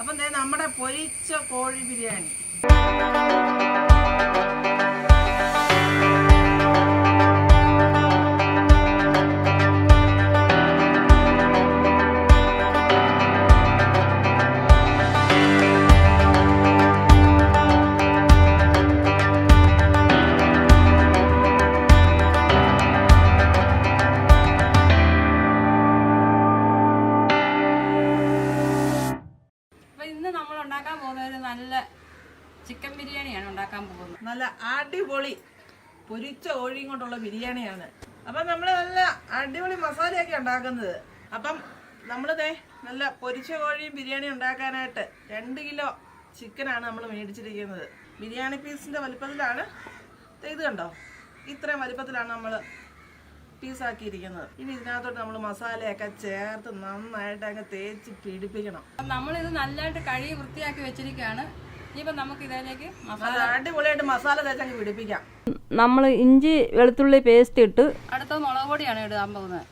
അപ്പം നമ്മുടെ പൊരിച്ച കോഴി ബിരിയാണി. ഉണ്ടാക്കാൻ പോകുന്നത് നല്ല അടിപൊളി പൊരിച്ച കോഴിയും കൊണ്ടുള്ള ബിരിയാണിയാണ്. അപ്പം നമ്മൾ നല്ല അടിപൊളി മസാലയൊക്കെ ഉണ്ടാക്കുന്നത്. അപ്പം നമ്മൾ ദേ നല്ല പൊരിച്ച കോഴിയും ബിരിയാണി ഉണ്ടാക്കാനായിട്ട് രണ്ട് കിലോ ചിക്കനാണ് നമ്മൾ മേടിച്ചിരിക്കുന്നത്. ബിരിയാണി പീസിന്റെ വലിപ്പത്തിലാണ്. ഇത് കണ്ടോ? ഇത്രയും വലിപ്പത്തിലാണ് നമ്മൾ പീസാക്കിയിരിക്കുന്നത്. ഇനി ഇതിനകത്തോട്ട് നമ്മൾ മസാലയൊക്കെ ചേർത്ത് നന്നായിട്ട് അങ്ങ് തേച്ച് പിടിപ്പിക്കണം. നമ്മളിത് നല്ലതായിട്ട് കഴുകി വൃത്തിയാക്കി വെച്ചിരിക്കുകയാണ്. ഇനിയിപ്പോൾ നമുക്ക് ഇതിലേക്ക് മസാല അടിപൊളിയായിട്ട് മസാല തേച്ചങ്ങ് പിടിപ്പിക്കാം. നമ്മൾ ഇഞ്ചി വെളുത്തുള്ളി പേസ്റ്റ് ഇട്ട് അടുത്ത മുളക് പൊടിയാണ് ഇടാൻ പോകുന്നത്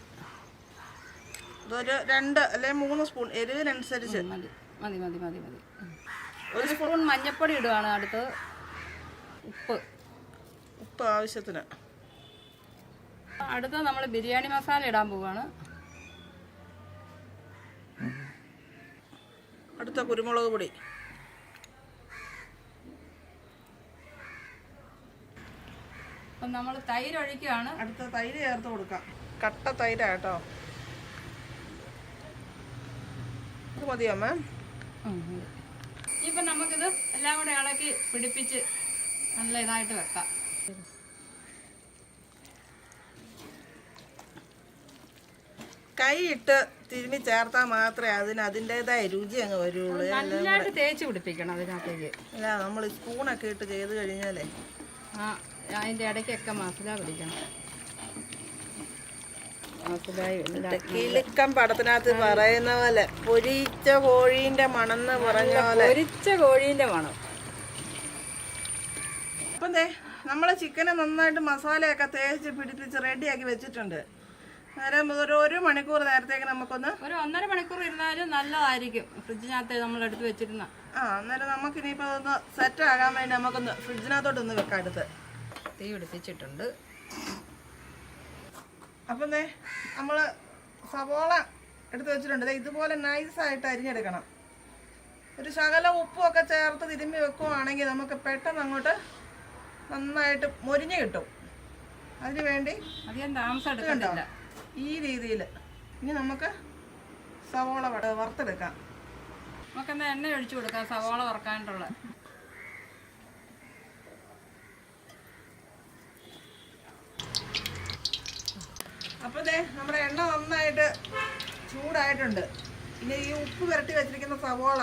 ഇതൊരു രണ്ട് അല്ലെങ്കിൽ മൂന്ന് സ്പൂൺ എരിവിനനുസരിച്ച്. മതി. മതി മതി മതി മതി. ഒരു സ്പൂൺ മഞ്ഞൾപ്പൊടി ഇടുവാണ് അടുത്തത്. ഉപ്പ്. ഉപ്പ് ആവശ്യത്തിന്. അടുത്ത് നമ്മൾ ബിരിയാണി മസാല ഇടാൻ പോവാണ്. അടുത്ത കുരുമുളക് പൊടി. അപ്പം നമ്മൾ തൈര് ഒഴിക്കുകയാണ്. അടുത്ത തൈര് ചേർത്ത് കൊടുക്കാം. കട്ട തൈരാട്ടോ. മതിയോ മാം ഇപ്പം നമുക്കിത് എല്ലാം കൂടെ ഇളക്കി പിടിപ്പിച്ച് നല്ല ഇതായിട്ട് വെക്കാം. കൈയിട്ട് ഇട്ട് തിരുമ്മി ചേർത്താൽ മാത്രമേ അതിന് അതിന്റെതായ രുചി അങ്ങ് വരുള്ളൂ. നല്ലതായിട്ട് തേച്ച് പിടിപ്പിക്കണം അതിനകത്തേക്ക്. അല്ല നമ്മൾ സ്പൂണൊക്കെ ഇട്ട് ചെയ്ത് കഴിഞ്ഞാലേ ആ അതിന്റെ ഇടയ്ക്കൊക്കെ മസാല പിടിക്കണം. കിലുക്കം പടത്തിനകത്ത് പറയുന്ന പോലെ പൊരിച്ച കോഴീന്റെ എന്ന് പറഞ്ഞ പോലെ. പൊരിച്ച കോഴീന്റെ മണം. അപ്പം ദേ നമ്മളെ ചിക്കനെ നന്നായിട്ട് മസാലയൊക്കെ തേച്ച് പിടിപ്പിച്ച് റെഡിയാക്കി വെച്ചിട്ടുണ്ട്. നേരം ഒരു ഒരു മണിക്കൂർ നേരത്തേക്ക് നമുക്കൊന്ന് ഒരു ഒന്നര മണിക്കൂർ ഇരുന്നാലും നല്ലതായിരിക്കും. ഫ്രിഡ്ജിനകത്ത് നമ്മൾ എടുത്ത് വെച്ചിരുന്ന. ആ അന്നേരം നമുക്കിനിപ്പോ ഒന്ന് സെറ്റ് ആകാൻ വേണ്ടി നമുക്കൊന്ന് ഫ്രിഡ്ജിനകത്തോട്ടൊന്ന് വെക്കാം അടുത്ത്. തീ പിടിപ്പിച്ചിട്ടുണ്ട് അപ്പം നമ്മൾ നമ്മൾ സവോള എടുത്ത് വെച്ചിട്ടുണ്ട്. ഇതുപോലെ ഇതുപോലെ നൈസായിട്ട് അരിഞ്ഞെടുക്കണം. ഒരു ശകല ഉപ്പും ഒക്കെ ചേർത്ത് തിരുമ്മി വെക്കുവാണെങ്കിൽ നമുക്ക് പെട്ടെന്ന് അങ്ങോട്ട് നന്നായിട്ട് മൊരിഞ്ഞ് കിട്ടും. അതിന് വേണ്ടി അധികം താമസം ഈ രീതിയിൽ ഇനി നമുക്ക് സവോള വറുത്തെടുക്കാം. നമുക്ക് നമുക്കെന്താ എണ്ണ ഒഴിച്ചു കൊടുക്കാം സവോള വറക്കാനുള്ള അപ്പോൾ ദേ നമ്മുടെ എണ്ണ നന്നായിട്ട് ചൂടായിട്ടുണ്ട്. ഇനി ഈ ഉപ്പ് പുരട്ടി വെച്ചിരിക്കുന്ന സവോള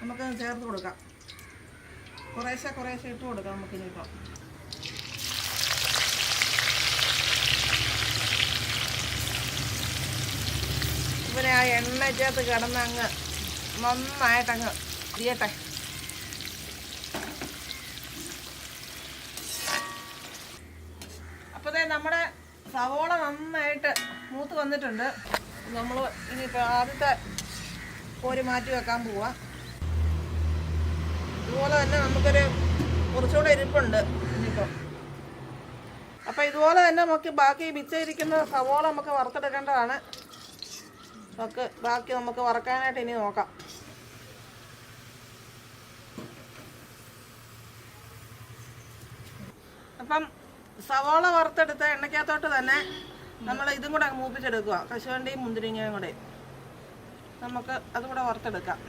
നമുക്ക് ചേർത്ത് കൊടുക്കാം. കുറേശ്ശെ കുറേശ്ശെ ഇട്ട് കൊടുക്കാം നമുക്ക് ഇനിയിപ്പോൾ ഇവനെ ആ എണ്ണയ്ക്കകത്ത് കിടന്ന് അങ്ങ് നന്നായിട്ടങ്ങ് ചെയ്യട്ടെ അപ്പോൾ ദേ നമ്മുടെ സവോള നന്നായിട്ട് മൂത്ത് വന്നിട്ടുണ്ട്. നമ്മൾ ഇനിയിപ്പോൾ ആദ്യത്തെ കോരി മാറ്റി വെക്കാൻ പോവാം. ഇതുപോലെ തന്നെ നമുക്കൊരു കുറച്ചുകൂടെ ഇരിപ്പുണ്ട് ഇനിയിപ്പോൾ അപ്പോൾ ഇതുപോലെ തന്നെ നമുക്ക് ബാക്കി മിച്ചയിരിക്കുന്ന സവോള നമുക്ക് വറുത്തെടുക്കേണ്ടതാണ്. നമുക്ക് ബാക്കി നമുക്ക് വറക്കാനായിട്ട് ഇനി നോക്കാം. അപ്പം സവാള വറുത്തെടുത്ത എണ്ണയ്ക്കകത്തോട്ട് തന്നെ നമ്മൾ ഇതും കൂടെ മൂപ്പിച്ചെടുക്കുക. കശുവണ്ടിയും മുന്തിരിങ്ങയും കൂടെ. നമുക്ക് അതും കൂടെ വറുത്തെടുക്കാം.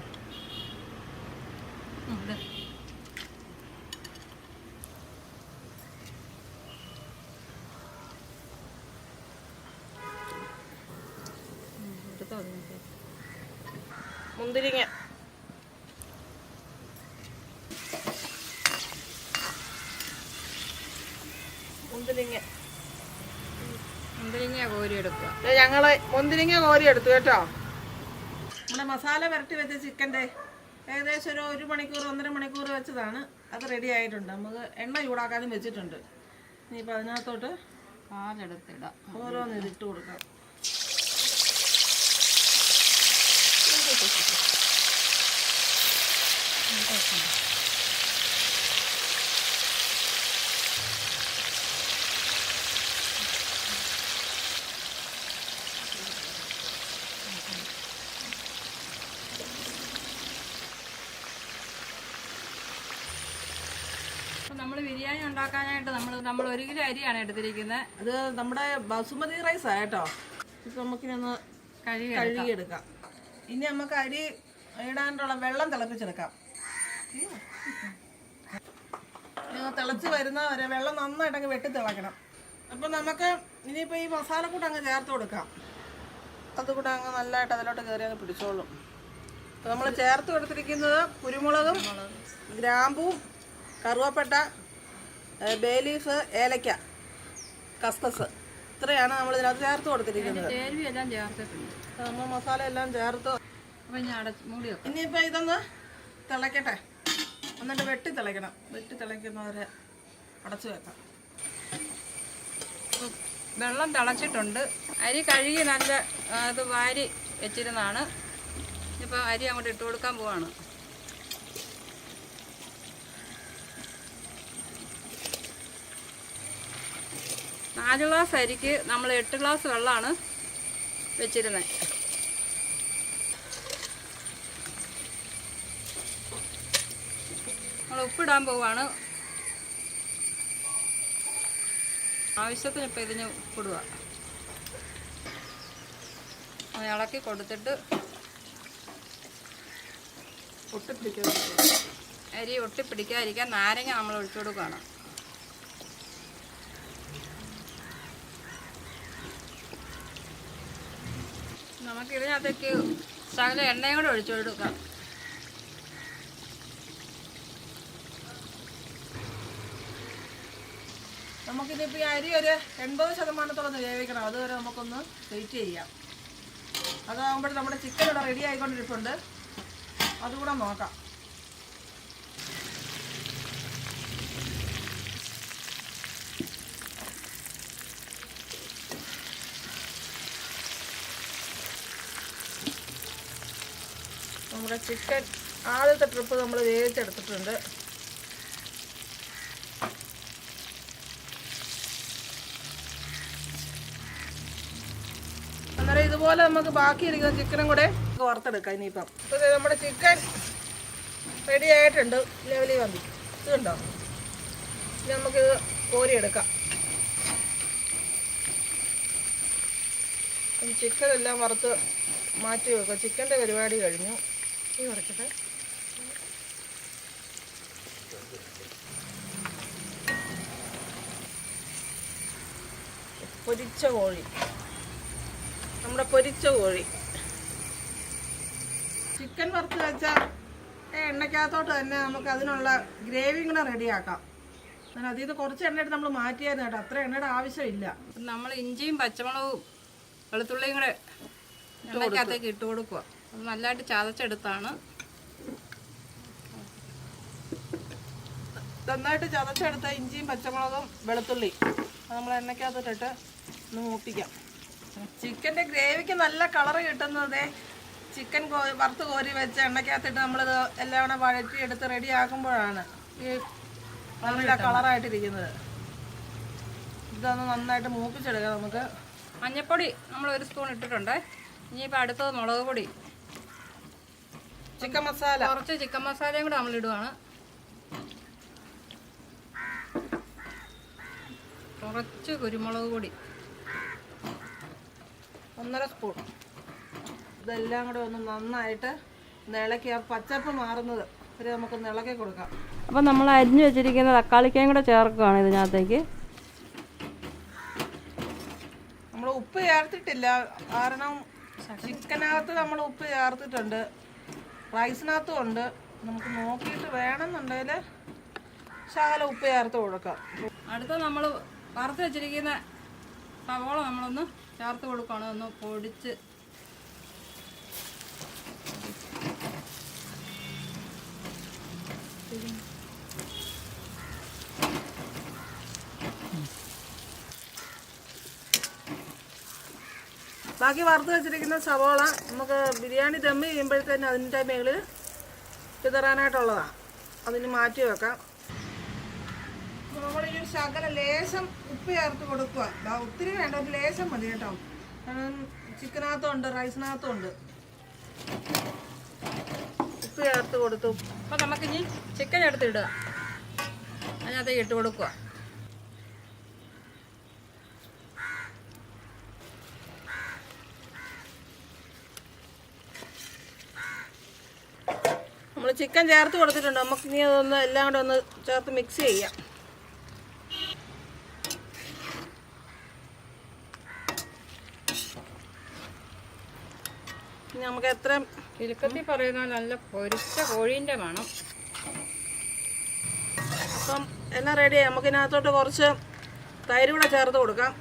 മുന്തിരിങ്ങ. മുന്തിരിങ്ങ. മുന്തിരിങ്ങ കോരി എടുക്കുക ഞങ്ങൾ മുന്തിരിങ്ങ കോരി എടുത്തു കേട്ടോ. നമ്മുടെ മസാല വരട്ടി വെച്ച ചിക്കന്റെ ഏകദേശം ഒരു ഒരു മണിക്കൂർ ഒന്നര മണിക്കൂർ വെച്ചതാണ്. അത് റെഡി ആയിട്ടുണ്ട്. നമുക്ക് എണ്ണ ചൂടാക്കാനും വെച്ചിട്ടുണ്ട്. ഇനിയിപ്പോൾ അതിനകത്തോട്ട് പാലെടുത്തിടാം. ഓരോന്ന് ഇതിട്ട് കൊടുക്കാം. അപ്പം നമ്മൾ ബിരിയാണി ഉണ്ടാക്കാനായിട്ട് നമ്മൾ നമ്മൾ ഒരു കിലോ അരിയാണ് എടുത്തിരിക്കുന്നത്. അത് നമ്മുടെ ബസുമതി റൈസ് കേട്ടോ. ഇത് നമുക്കിനൊന്ന് കഴുകി കഴുകിയെടുക്കാം. ഇനി നമുക്ക് അരി ഇടാനുള്ള വെള്ളം തിളപ്പിച്ചെടുക്കാം. തിളച്ച് വരുന്ന വരെ വെള്ളം നന്നായിട്ടങ്ങ് വെട്ടി തിളക്കണം. അപ്പം നമുക്ക് ഇനിയിപ്പോൾ ഈ മസാലക്കൂട്ട് അങ്ങ് ചേർത്ത് കൊടുക്കാം. അതുകൂടെ അങ്ങ് നല്ലതായിട്ട് അതിലോട്ട് കയറി അങ്ങ് പിടിച്ചോളും. നമ്മൾ ചേർത്ത് കൊടുത്തിരിക്കുന്നത് കുരുമുളകും. ഗ്രാമ്പും കറുവപ്പട്ട ബേ ലീഫ് ഏലക്ക കസ്കസ്. ഇത്രയാണ് നമ്മൾ ഇതിനകത്ത് ചേർത്ത് കൊടുത്തിരിക്കുന്നത്. ചേരുവി എല്ലാം ചേർത്തിട്ടുണ്ട്. നമ്മൾ മസാല എല്ലാം ചേർത്ത്. ഇനിയിപ്പോൾ ഇതൊന്ന് തിളയ്ക്കട്ടെ എന്നിട്ട് വെട്ടി തിളയ്ക്കണം വെട്ടി തിളയ്ക്കുന്നവരെ അടച്ചു വെക്കാം. വെള്ളം തിളച്ചിട്ടുണ്ട്. അരി കഴുകി നല്ല അത് വാരി വെച്ചിരുന്നാണ് ഇപ്പോൾ അരി അങ്ങോട്ട് ഇട്ട് കൊടുക്കാൻ പോവാണ്. നാല് ഗ്ലാസ് അരിക്ക് നമ്മൾ എട്ട് ഗ്ലാസ് വെള്ളമാണ് വെച്ചിരുന്നത് നമ്മൾ ഉപ്പിടാൻ പോവാണ്. ആവശ്യത്തിന് ഇപ്പം ഇതിന് ഉപ്പിടുക. ഇളക്കി കൊടുത്തിട്ട് ഒട്ടിപ്പിടിക്കുക അരി ഒട്ടിപ്പിടിക്കാതിരിക്കാൻ നാരങ്ങ നമ്മൾ ഒഴിച്ചു കൊടുക്കുകയാണ്. നമുക്ക് ഇതിനകത്തേക്ക് ശകല എണ്ണയും കൂടെ ഒഴിച്ചു കൊടുക്കാം. നമുക്കിതിപ്പോൾ ഈ അരി ഒരു എൺപത് ശതമാനത്തോളം വേവിക്കണം. അതുവരെ നമുക്കൊന്ന് വെയിറ്റ് ചെയ്യാം. അതാകുമ്പോൾ നമ്മുടെ ചിക്കൻ ഇവിടെ റെഡി ആയിക്കൊണ്ടിരിപ്പുണ്ട്. അതുകൂടെ നോക്കാം. നമ്മുടെ ചിക്കൻ ആദ്യത്തെ ട്രിപ്പ് നമ്മൾ വേവിച്ചെടുത്തിട്ടുണ്ട്. അന്നേരം ഇതുപോലെ നമുക്ക് ബാക്കിയിരിക്കുന്ന ചിക്കനും കൂടെ വറുത്തെടുക്കാം ഇനിയിപ്പം. ദേ നമ്മുടെ ചിക്കൻ റെഡി ആയിട്ടുണ്ട്. ലെവലിൽ വന്നു. ഇതുണ്ടോ ഇനി നമുക്ക് കോരിയെടുക്കാം. ചിക്കൻ എല്ലാം വറുത്ത് മാറ്റി വെക്കുക ചിക്കന്റെ പരിപാടി കഴിഞ്ഞു. പൊരിച്ച കോഴി. നമ്മുടെ പൊരിച്ച കോഴി. ചിക്കൻ വറുത്ത് വെച്ച എണ്ണയ്ക്കകത്തോട്ട് തന്നെ നമുക്ക് അതിനുള്ള ഗ്രേവിയും കൂടെ റെഡിയാക്കാം. അങ്ങനെ അതിൽ നിന്ന് കുറച്ച് എണ്ണ നമ്മൾ മാറ്റിയായിരുന്നു കേട്ടോ. അത്ര എണ്ണയുടെ ആവശ്യമില്ല. നമ്മൾ ഇഞ്ചിയും പച്ചമുളകും വെളുത്തുള്ളിയും കൂടെ എണ്ണയ്ക്കകത്തേക്ക് ഇട്ട് കൊടുക്കുക. അത് നല്ലതായിട്ട് ചതച്ചെടുത്താണ്. നന്നായിട്ട് ചതച്ചെടുത്ത ഇഞ്ചിയും പച്ചമുളകും വെളുത്തുള്ളി അത് നമ്മൾ എണ്ണയ്ക്കകത്തിട്ടിട്ട് ഒന്ന് മൂപ്പിക്കാം. ചിക്കന്റെ ഗ്രേവിക്ക് നല്ല കളറ് കിട്ടുന്നത് ചിക്കൻ കോ വറുത്ത് കോരി വെച്ച് എണ്ണയ്ക്കകത്തിട്ട് നമ്മളിത് എല്ലാം കൂടെ വഴറ്റിയെടുത്ത് റെഡിയാക്കുമ്പോഴാണ് റെഡി ആക്കുമ്പോഴാണ് ഈ നല്ല കളറായിട്ടിരിക്കുന്നത്. ഇതൊന്ന് നന്നായിട്ട് മൂപ്പിച്ചെടുക്കാം നമുക്ക്. മഞ്ഞൾപ്പൊടി നമ്മൾ ഒരു സ്പൂൺ ഇട്ടിട്ടുണ്ട്. ഇനിയിപ്പോൾ അടുത്തത് മുളക് പൊടി. ചിക്കൻ മസാല. കുറച്ച് ചിക്കൻ മസാലയും കൂടെ നമ്മൾ ഇടുവാണ് കുറച്ച് കുരുമുളക് പൊടി. ഒന്നര സ്പൂൺ. ഇതെല്ലാം കൂടെ ഒന്ന് നന്നായിട്ട് നിളക്കി ഇളക്കി ആ പച്ചപ്പ് മാറുന്നത് വരെ നമുക്ക് ഇളക്കി കൊടുക്കാം. അപ്പം നമ്മൾ അരിഞ്ഞു വെച്ചിരിക്കുന്ന തക്കാളിക്കയും കൂടെ ചേർക്കുകയാണ് ഇതിനകത്തേക്ക്. നമ്മൾ ഉപ്പ് ചേർത്തിട്ടില്ല. കാരണം ചിക്കനകത്ത് നമ്മൾ ഉപ്പ് ചേർത്തിട്ടുണ്ട്. റൈസിനകത്തും ഉണ്ട്. നമുക്ക് നോക്കിയിട്ട് വേണമെന്നുണ്ടെങ്കിൽ ശകല ഉപ്പ് ചേർത്ത് കൊടുക്കാം. അടുത്ത നമ്മൾ വറുത്ത് വെച്ചിരിക്കുന്ന സവോള നമ്മളൊന്ന് ചേർത്ത് കൊടുക്കുകയാണ്. ഒന്ന് പൊടിച്ച്. ബാക്കി വറുത്ത് വെച്ചിരിക്കുന്ന സവോള നമുക്ക് ബിരിയാണി ദമ്മ് ചെയ്യുമ്പോഴത്തേന് അതിന്റെ മേളിൽ ചിതറാനായിട്ടുള്ളതാണ് അതിന് മാറ്റി വെക്കാം. നമ്മൾ ഈ ഒരു ശകല ലേശം ഉപ്പ് ചേർത്ത് കൊടുക്കുക ദാ ഒത്തിരി വേണ്ട ഒരു ലേശം മതി കേട്ടോ. കാരണം ചിക്കനകത്തും ഉണ്ട് റൈസിനകത്തും ഉണ്ട് ഉപ്പ് ചേർത്ത് കൊടുത്തു. അപ്പം നമുക്കിനി ചിക്കൻ എടുത്തിടുക. അതിനകത്തേക്ക് ഇട്ട് കൊടുക്കുക നമ്മൾ ചിക്കൻ ചേർത്ത് കൊടുത്തിട്ടുണ്ട്. നമുക്ക് ഇനി അതൊന്ന് എല്ലാം കൂടെ ഒന്ന് ചേർത്ത് മിക്സ് ചെയ്യാം. നമുക്ക് എത്ര ചുരുക്കത്തിൽ പറയുന്ന നല്ല പൊരിച്ച കോഴീന്റെ മണം. അപ്പം എല്ലാം റെഡിയായി നമുക്ക് ഇതിനകത്തോട്ട് കുറച്ച് തൈര് കൂടെ ചേർത്ത് കൊടുക്കാം.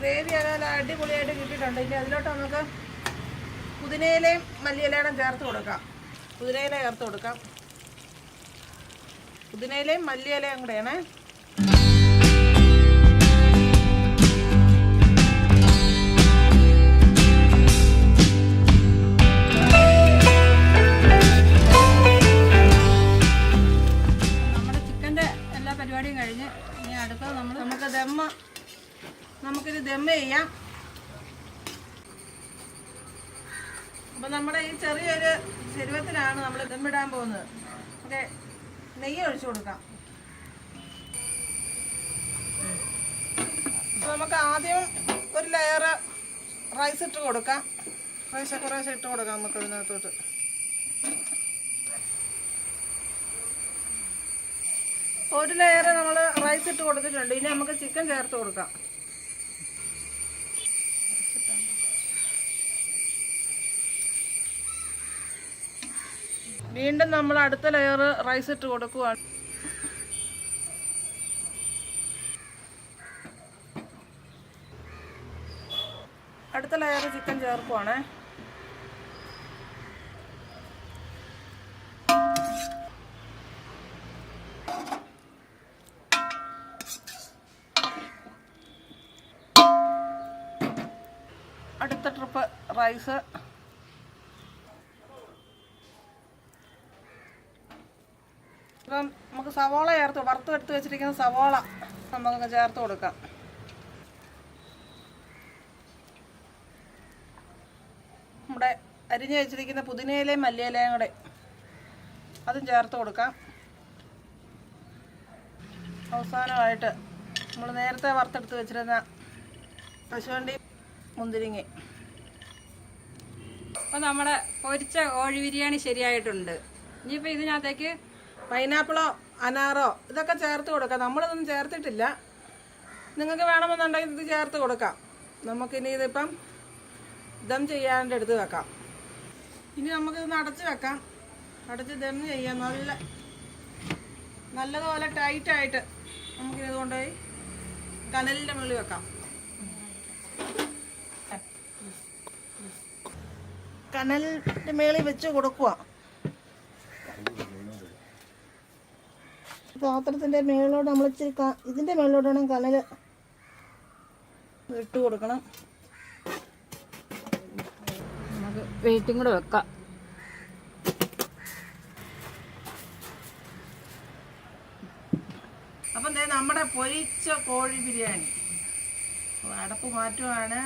ഗ്രേവി അങ്ങനെ അടിപൊളിയായിട്ട് കിട്ടിയിട്ടുണ്ട്. ഇനി അതിലോട്ട് നമുക്ക് പുതിനയിലയും മല്ലിയിലയും ചേർത്ത് കൊടുക്കാം. പുതിനയില ചേർത്ത് കൊടുക്കാം. പുതിനയിലയും മല്ലിയിലയും കൂടെയാണേ. നമ്മുടെ ചിക്കന്റെ എല്ലാ പരിപാടിയും കഴിഞ്ഞ് ഇനി അടുത്ത നമ്മൾ നമുക്ക് ദമ്മ നമുക്കിത് ദമ്മ ചെയ്യാം. അപ്പം നമ്മുടെ ഈ ചെറിയൊരു ശരീരത്തിലാണ് നമ്മൾ ദമ്മിടാൻ പോകുന്നത്. ഓക്കെ നെയ്യ് ഒഴിച്ചു കൊടുക്കാം. നമുക്ക് ആദ്യം ഒരു ലെയർ റൈസ് ഇട്ട് കൊടുക്കാം. റൈസ് കുറേശ്ശെ ഇട്ട് കൊടുക്കാം നമുക്ക് ഇതിനകത്തോട്ട്. ഒരു ലെയർ നമ്മൾ റൈസ് ഇട്ട് കൊടുത്തിട്ടുണ്ട്. ഇനി നമുക്ക് ചിക്കൻ ചേർത്ത് കൊടുക്കാം. വീണ്ടും നമ്മൾ അടുത്ത ലെയർ റൈസ് ഇട്ട് കൊടുക്കുവാണ്. അടുത്ത ലെയർ ചിക്കൻ ചേർക്കുവാണ്. അടുത്ത ട്രിപ്പ് റൈസ് ഇപ്പം നമുക്ക് സവോള ചേർത്ത് വറുത്തെടുത്ത് വെച്ചിരിക്കുന്ന സവോള നമുക്ക് ചേർത്ത് കൊടുക്കാം. നമ്മുടെ അരിഞ്ഞ് വെച്ചിരിക്കുന്ന പുതിനയിലയും മല്ലിയിലയും കൂടെ അതും ചേർത്ത് കൊടുക്കാം. അവസാനമായിട്ട് നമ്മൾ നേരത്തെ വറുത്തെടുത്ത് വെച്ചിരുന്ന കശുവണ്ടി മുന്തിരിങ്ങി. അപ്പോൾ നമ്മുടെ പൊരിച്ച കോഴി ബിരിയാണി ശരിയായിട്ടുണ്ട്. ഇനിയിപ്പോൾ ഇതിനകത്തേക്ക് പൈനാപ്പിളോ അനാറോ ഇതൊക്കെ ചേർത്ത് കൊടുക്കാം. നമ്മളിതൊന്നും ചേർത്തിട്ടില്ല. നിങ്ങൾക്ക് വേണമെന്നുണ്ടെങ്കിൽ ഇത് ചേർത്ത് കൊടുക്കാം. നമുക്കിനി ഇതിപ്പം ദം ചെയ്യാണ്ട് എടുത്ത് വെക്കാം. ഇനി നമുക്കിത് അടച്ച് വെക്കാം. അടച്ച് ദം ചെയ്യാം. നല്ല നല്ലതുപോലെ ടൈറ്റായിട്ട് നമുക്കിത് കൊണ്ടുപോയി കനലിന്റെ മുകളിൽ വെക്കാം. കനലിന്റെ മേളിൽ വെച്ച് കൊടുക്കുക. പാത്രത്തിന്റെ മേളിലോട്ട് നമ്മൾ ഇച്ചിരി ഇതിന്റെ മേളിലോട്ട് വേണം കനൽ ഇട്ട് കൊടുക്കണം. നമുക്ക് വെയിറ്റും കൂടെ വെക്കാം. അപ്പം നമ്മുടെ പൊരിച്ച കോഴി ബിരിയാണി. അടപ്പ് മാറ്റുവാണ്.